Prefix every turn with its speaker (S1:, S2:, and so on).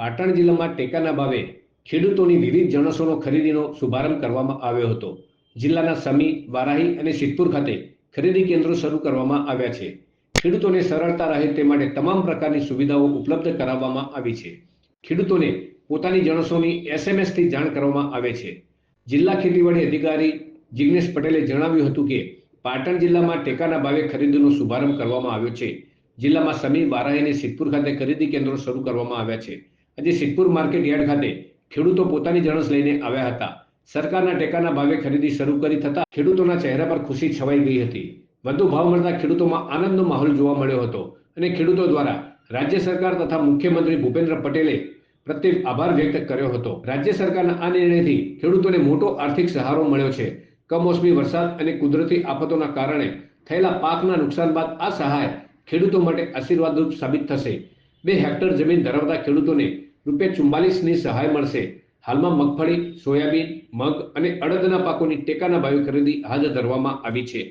S1: પાટણ જિલ્લામાં ટેકાના ભાવે ખેડૂતોની વિવિધ જણસોનો ખરીદીનો શુભારંભ કરવામાં આવ્યો હતો. જિલ્લાના સમી, વારાહી અને સિદ્ધપુર ખાતે ખરીદી કેન્દ્રો શરૂ કરવામાં આવ્યા છે. ખેડૂતોને સરળતા રહે તે માટે તમામ પ્રકારની સુવિધાઓ ઉપલબ્ધ કરાવવામાં આવી છે. ખેડૂતોને પોતાની જણસોની એસએમએસથી જાણ કરવામાં આવે છે. જિલ્લા ખેતીવાડી અધિકારી જિગ્નેશ પટેલે જણાવ્યું હતું કે, પાટણ જિલ્લામાં ટેકાના ભાવે ખરીદીનો શુભારંભ કરવામાં આવ્યો છે. જિલ્લામાં સમી, વારાહી અને સિદ્ધપુર ખાતે ખરીદી કેન્દ્રો શરૂ કરવામાં આવ્યા છે. આજે સિદ્ધપુર માર્કેટ યાર્ડ ખાતે ખેડૂતો પોતાની જણસ લઈને આવ્યા હતા. સરકારના ટેકાના ભાવે ખરીદી શરૂ કરી થતા ખેડૂતોના ચહેરા પર ખુશી છવાઈ ગઈ હતી. વધુ ભાવ મળતા ખેડૂતોમાં આનંદનો માહોલ જોવા મળ્યો હતો અને ખેડૂતો દ્વારા રાજ્ય સરકાર તથા મુખ્યમંત્રી ભૂપેન્દ્ર પટેલે પ્રત્યે આભાર વ્યક્ત કર્યો હતો. રાજ્ય સરકારના આ નિર્ણયથી ખેડૂતોને મોટો આર્થિક સહારો મળ્યો છે. કમોસમી વરસાદ અને કુદરતી આફતોના કારણે થયેલા પાકના નુકસાન બાદ આ સહાય ખેડૂતો માટે આશીર્વાદરૂપ સાબિત થશે. બે હેક્ટર જમીન ધરાવતા ખેડૂતોને રૂપિયા ચુમ્માલીસની સહાય મળશે. હાલમાં મગફળી, સોયાબીન, મગ અને અડદના પાકોની ટેકાના ભાવે ખરીદી હાથ ધરવામાં આવી છે.